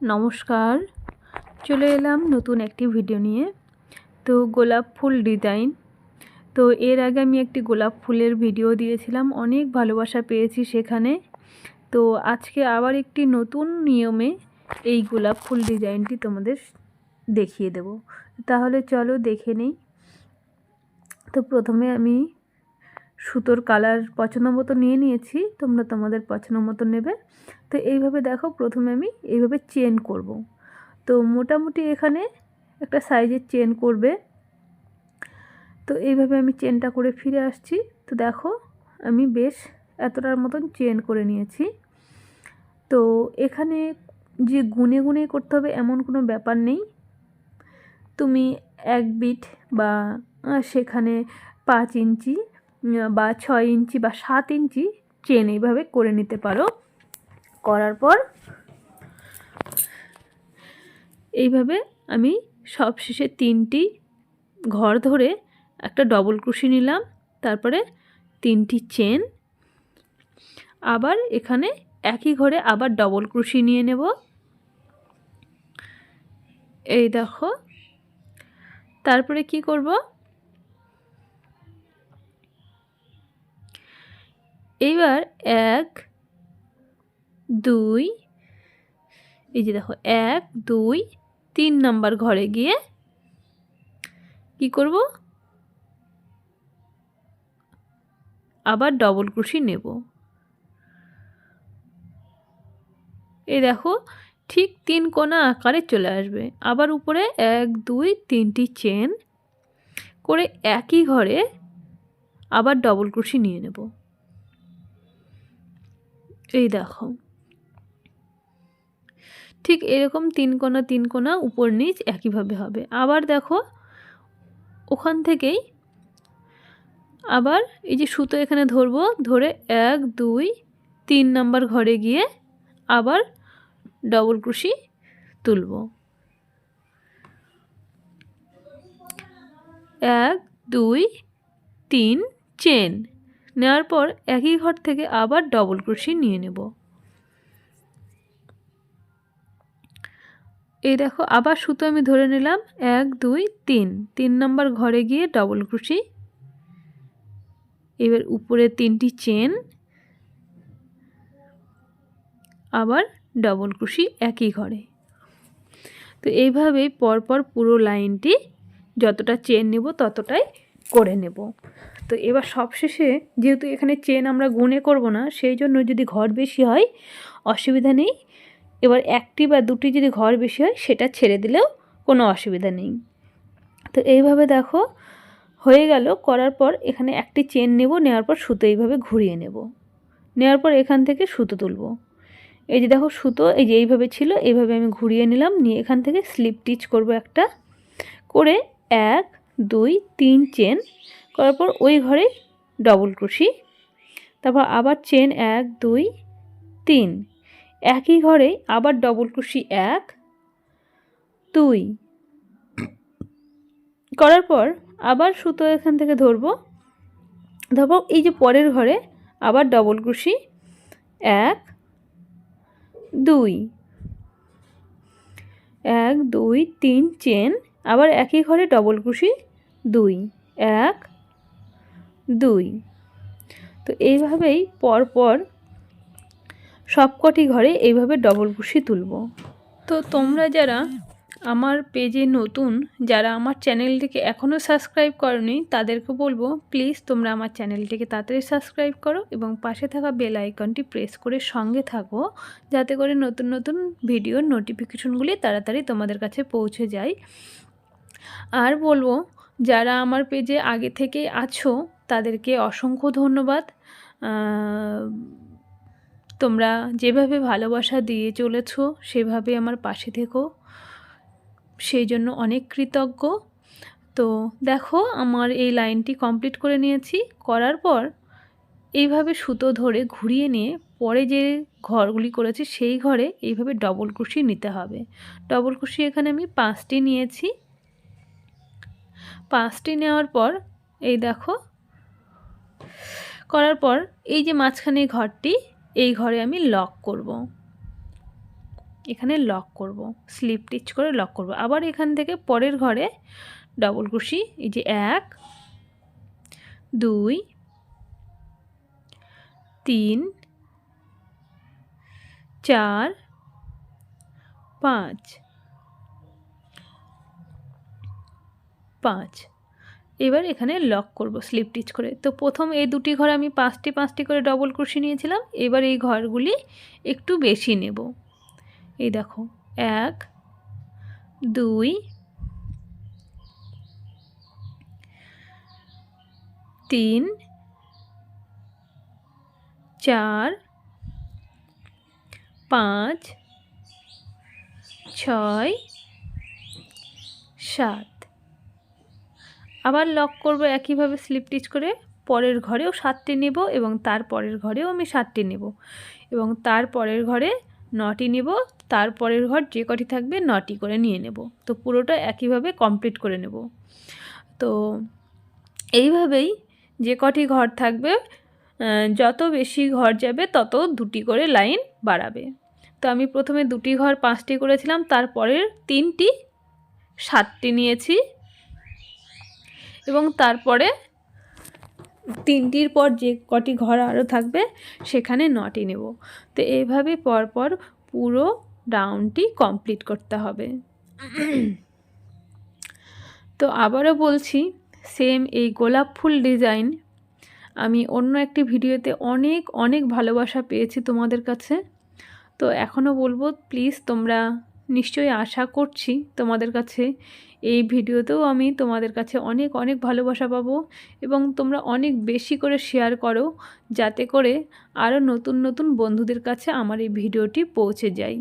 নমস্কার। চলে এলাম নতুন একটি ভিডিও নিয়ে। তো গোলাপ ফুল ডিজাইন তো এর আগে আমি একটি গোলাপ ফুলের ভিডিও দিয়েছিলাম, অনেক ভালোবাসা পেয়েছি সেখানে। তো আজকে আবার একটি নতুন নিয়মে এই গোলাপ ফুল ডিজাইনটি তোমাদের দেখিয়ে দেব। তাহলে চলো দেখে নেই। তো প্রথমে আমি সুতোর কালার পছন্দ মতো নিয়ে নিয়েছি, তোমরা তোমাদের পছন্দ মতো নেবে। তো এইভাবে দেখো, প্রথমে আমি এইভাবে চেন করব। তো মোটামুটি এখানে একটা সাইজের চেন করবে। তো এইভাবে আমি চেনটা করে ফিরে আসছি। তো দেখো, আমি বেশ এতটার মতন চেন করে নিয়েছি। তো এখানে যে গুনে গুনে করতে হবে এমন কোনো ব্যাপার নেই। তুমি এক বিট বা সেখানে পাঁচ ইঞ্চি বা ছয় ইঞ্চি বা সাত ইঞ্চি চেন এইভাবে করে নিতে পারো। করার পর এইভাবে আমি সব শেষে তিনটি ঘর ধরে একটা ডবল ক্রুশি নিলাম, তারপরে তিনটি চেন আবার এখানে একই ঘরে আবার ডবল ক্রুশি নিয়ে নেব। এই দেখো, তারপরে কি করব? এইবার এক, দুই, এই যে দেখো, এক, দুই, তিন নাম্বার ঘরে গিয়ে কি করব? আবার ডবল ক্রুশি নেব। এই দেখো, ঠিক তিন কোনা আকারে চলে আসবে। আবার উপরে এক, দুই, তিনটি চেন করে একই ঘরে আবার ডবল ক্রুশি নিয়ে নেব। এই দেখো। ঠিক এরকম তিন কোনা তিন কোনা উপর নিচ একইভাবে হবে। আবার দেখো, ওখান থেকেই আবার এই যে সুতো এখানে ধরবো, ধরে এক, দুই, তিন নাম্বার ঘরে গিয়ে আবার ডবল ক্রুশি তুলব। এক, দুই, তিন চেন নেওয়ার পর একই ঘর থেকে আবার ডবল ক্রুশি নিয়ে নেব। এই দেখো, আবার সুতো আমি ধরে নিলাম। এক, দুই, তিন। তিন নম্বর ঘরে গিয়ে ডবল ক্রুশি এবার উপরে তিনটি চেন আবার ডবল ক্রুশি একই ঘরে। তো এইভাবেই পরপর পুরো লাইনটি যতটা চেন নেব ততটাই করে নেব। তো এবার সবশেষে যেহেতু এখানে চেন আমরা গুনে করব না, সেই জন্য যদি ঘর বেশি হয়, অসুবিধা নেই। এবার একটি বা দুটি যদি ঘর বেশি হয়, সেটা ছেড়ে দিলেও কোনো অসুবিধা নেই। তো এইভাবে দেখো, হয়ে গেল। করার পর এখানে একটি চেন নেব, নেওয়ার পর সুতো এইভাবে ঘুরিয়ে নেব। নেওয়ার পর এখান থেকে সুতো তুলব। এই যে দেখো সুতো, এই যে এইভাবে ছিল, এইভাবে আমি ঘুরিয়ে নিলাম। নিয়ে এখান থেকে স্লিপ টিচ করব একটা। করে এক, দুই, তিন চেন করার পর ওই ঘরে ডবল ক্রুশি তারপর আবার চেন এক, দুই, তিন। একই ঘরে আবার ডবল ক্রুশি এক, দুই। করার পর আবার সুতো এখান থেকে ধরবো। ধরবো এই যে পরের ঘরে আবার ডবল ক্রুশি এক, দুই। এক, দুই, তিন চেন আবার একই ঘরে ডবল ক্রুশি দুই, এক দুই। তো এইভাবেই পরপর সবকটি ঘরে এইভাবে ডবল কুশি তুলব। তো তোমরা যারা আমার পেজে নতুন, যারা আমার চ্যানেলটিকে এখনও সাবস্ক্রাইব করনি, তাদেরকে বলব প্লিজ তোমরা আমার চ্যানেলটিকে তাড়াতাড়ি সাবস্ক্রাইব করো এবং পাশে থাকা বেল আইকনটি প্রেস করে সঙ্গে থাকো, যাতে করে নতুন নতুন ভিডিওর নোটিফিকেশনগুলি তাড়াতাড়ি তোমাদের কাছে পৌঁছে যায়। আর বলব, যারা আমার পেজে আগে থেকে আছো তাদেরকে অসংখ্য ধন্যবাদ। তোমরা যেভাবে ভালোবাসা দিয়ে চলেছ, সেভাবে আমার পাশে থেকো। সেই জন্য অনেক কৃতজ্ঞ। তো দেখো, আমার এই লাইনটি কমপ্লিট করে নিয়েছি। করার পর এইভাবে সুতো ধরে ঘুরিয়ে নিয়ে পরে যে ঘরগুলি করেছি, সেই ঘরে এইভাবে ডবল কুশি নিতে হবে। ডবল কুশি এখানে আমি পাঁচটি নিয়েছি। পাঁচটি নেওয়ার পর এই দেখো করার পর এই যে মাঝখানে ঘরটি, এই ঘরে আমি লক করব। এখানে লক করব স্লিপ টিচ করে লক করব। আবার এখান থেকে পরের ঘরে ডবল ক্রুশি এই যে এক, দুই, তিন, চার, পাঁচ পাঁচ। এবার এখানে লক করব স্লিপ টিচ করে। তো প্রথম এই দুটি ঘর আমি পাঁচটি পাঁচটি করে ডবল ক্রুশি নিয়েছিলাম। এবার এই ঘরগুলি একটু বেশি নেব। এই দেখো, এক, দুই, তিন, চার, পাঁচ, ছয়, সাত। আবার লক করব একইভাবে স্লিপ টিচ করে, পরের ঘরেও সাতটি নেব এবং তার পরের ঘরেও আমি সাতটি নেব। এবং তার পরের ঘরে নটি নেব, তার পরের ঘর যে কটি থাকবে নটি করে নিয়ে নেব। তো পুরোটা একইভাবে কমপ্লিট করে নেব। তো এইভাবেই যে কটি ঘর থাকবে যত বেশি ঘর যাবে তত দুটি করে লাইন বাড়াবে। তো আমি প্রথমে দুটি ঘর পাঁচটি করেছিলাম তারপরের তিনটি, সাতটি নিয়েছি। এবং তারপরে তিনটির পর যে কটি ঘর আরও থাকবে, সেখানে নটি নেব। তো এইভাবে পরপর পুরো রাউন্ডটি কমপ্লিট করতে হবে। তো আবারও বলছি সেম এই গোলাপ ফুল ডিজাইন আমি অন্য একটি ভিডিওতে অনেক অনেক ভালোবাসা পেয়েছি তোমাদের কাছে। তো এখনও বলব প্লিজ তোমরা নিশ্চয়ই আশা করছি তোমাদের কাছে এই ভিডিওতেও আমি তোমাদের কাছে অনেক অনেক ভালোবাসা পাবো এবং তোমরা অনেক বেশি করে শেয়ার করো যাতে করে আরও নতুন নতুন বন্ধুদের কাছে আমার এই ভিডিওটি পৌঁছে যায়।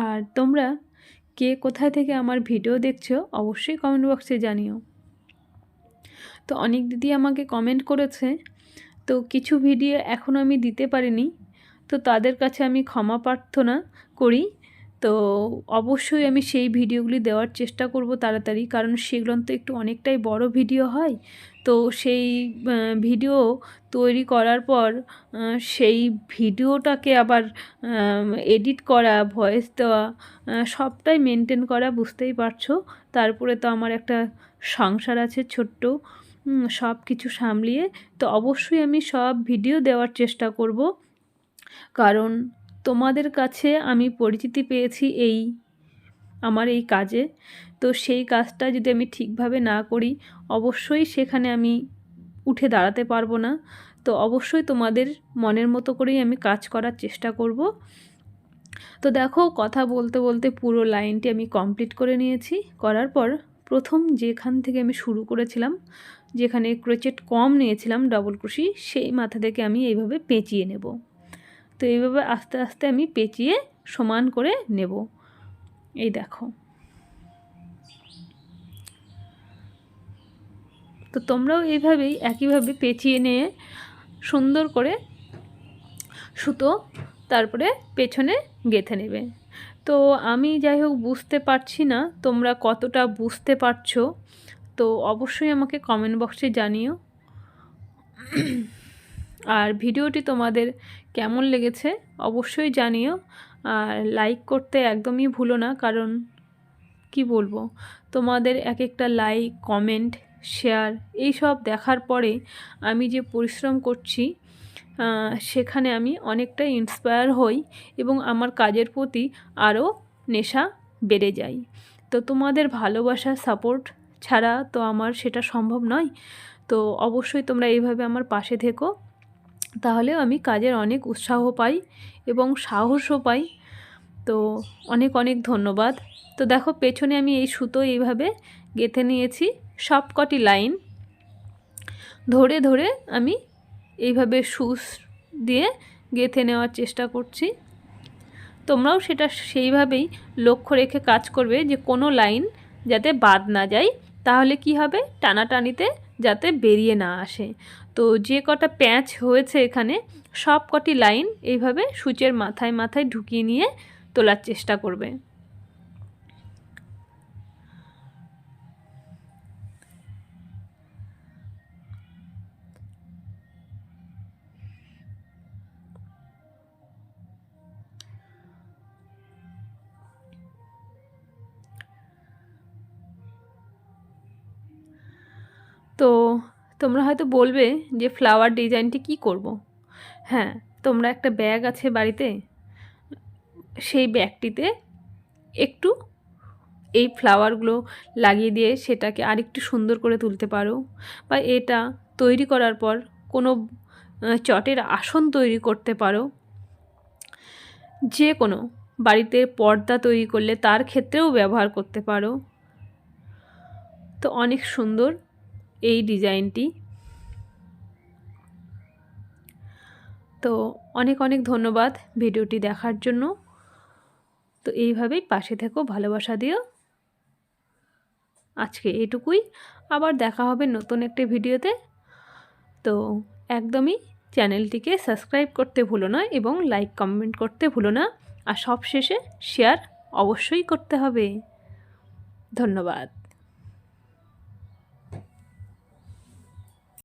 আর তোমরা কে কোথায় থেকে আমার ভিডিও দেখছ, অবশ্যই কমেন্ট বক্সে জানিও। তো অনেক দিদি আমাকে কমেন্ট করেছে, তো কিছু ভিডিও এখনও আমি দিতে পারিনি, তো তাদের কাছে আমি ক্ষমা প্রার্থনা করি। তো অবশ্যই আমি সেই ভিডিওগুলি দেওয়ার চেষ্টা করব তাড়াতাড়ি, কারণ সেগুলো তো একটু অনেকটাই বড় ভিডিও হয় তো সেই ভিডিও তৈরি করার পর সেই ভিডিওটাকে আবার এডিট করা, ভয়েস দেওয়া সবটাই মেনটেন করা বুঝতেই পারছ। তারপরে তো আমার একটা সংসার আছে ছোট্ট সব কিছু সামলিয়ে তো অবশ্যই আমি সব ভিডিও দেওয়ার চেষ্টা করব। কারণ তোমাদের কাছে আমি পরিচিতি পেয়েছি এই আমার এই কাজে। তো সেই কাজটা যদি আমি ঠিকভাবে না করি, অবশ্যই সেখানে আমি উঠে দাঁড়াতে পারব না। তো অবশ্যই তোমাদের মনের মতো করেই আমি কাজ করার চেষ্টা করব। তো দেখো, কথা বলতে বলতে পুরো লাইনটি আমি কমপ্লিট করে নিয়েছি। করার পর প্রথম যেখান থেকে আমি শুরু করেছিলাম, যেখানে ক্রোচেট কম নিয়েছিলাম ডবল ক্রুশি, সেই মাথা থেকে আমি এইভাবে পেঁচিয়ে নেব। তো এইভাবে আস্তে আস্তে আমি পেঁচিয়ে সমান করে নেব। এই দেখো। তো তোমরাও এইভাবেই, একইভাবে পেঁচিয়ে নিয়ে সুন্দর করে সুতো তারপরে পেছনে গেঁথে নেবে। তো আমি যাই হোক বুঝতে পারছি না তোমরা কতটা বুঝতে পারছ, তো অবশ্যই আমাকে কমেন্ট বক্সে জানিও। আর ভিডিওটি তোমাদের কেমন লেগেছে অবশ্যই জানিও। আর লাইক করতে একদমই ভুলো না, কারণ কি বলব? তোমাদের এক একটা লাইক কমেন্ট শেয়ার এই সব দেখার পরে আমি যে পরিশ্রম করছি সেখানে আমি অনেকটা ইন্সপায়ার হই এবং আমার কাজের প্রতি আরও নেশা বেড়ে যায়। তো তোমাদের ভালোবাসা সাপোর্ট ছাড়া তো আমার সেটা সম্ভব নয়। তো অবশ্যই তোমরা এইভাবে আমার পাশে থেকো। তাহলেও আমি কাজের অনেক উৎসাহ পাই এবং সাহসও পাই। তো অনেক অনেক ধন্যবাদ। তো দেখো পেছনে আমি এই সুতো এইভাবে গেঁথে নিয়েছি সব কটি লাইন। ধরে ধরে আমি এইভাবে সুস দিয়ে গেঁথে নেওয়ার চেষ্টা করছি। তোমরাও সেটা সেইভাবেই লক্ষ্য রেখে কাজ করবে যে কোনো লাইন যাতে বাদ না যায়। তাহলে কি হবে? টানাটানিতে যাতে বেরিয়ে না আসে। তো যে কটা প্যাঁচ হয়েছে এখানে সব কটি লাইন এইভাবে সূচের মাথায় মাথায় ঢুকিয়ে নিয়ে তোলার চেষ্টা করবে। তো তোমরা হয়তো বলবে যে ফ্লাওয়ার ডিজাইনটি কি করব। হ্যাঁ তোমরা একটা ব্যাগ আছে বাড়িতে, সেই ব্যাগটিতে একটু এই ফ্লাওয়ারগুলো লাগিয়ে দিয়ে সেটাকে আরেকটু সুন্দর করে তুলতে পারো বা এটা তৈরি করার পর কোনো চটের আসন তৈরি করতে পারো যে কোনো বাড়িতে পর্দা তৈরি করলে তার ক্ষেত্রেও ব্যবহার করতে পারো তো অনেক সুন্দর এই ডিজাইনটি। তো অনেক অনেক ধন্যবাদ ভিডিওটি দেখার জন্য। তো এইভাবেই পাশে থেকো, ভালোবাসা দিও। আজকে এটুকুই। আবার দেখা হবে নতুন একটি ভিডিওতে। তো একদমই চ্যানেলটিকে সাবস্ক্রাইব করতে ভুলো না এবং লাইক, কমেন্ট করতে ভুলো না। আর সবশেষে শেয়ার অবশ্যই করতে হবে। ধন্যবাদ।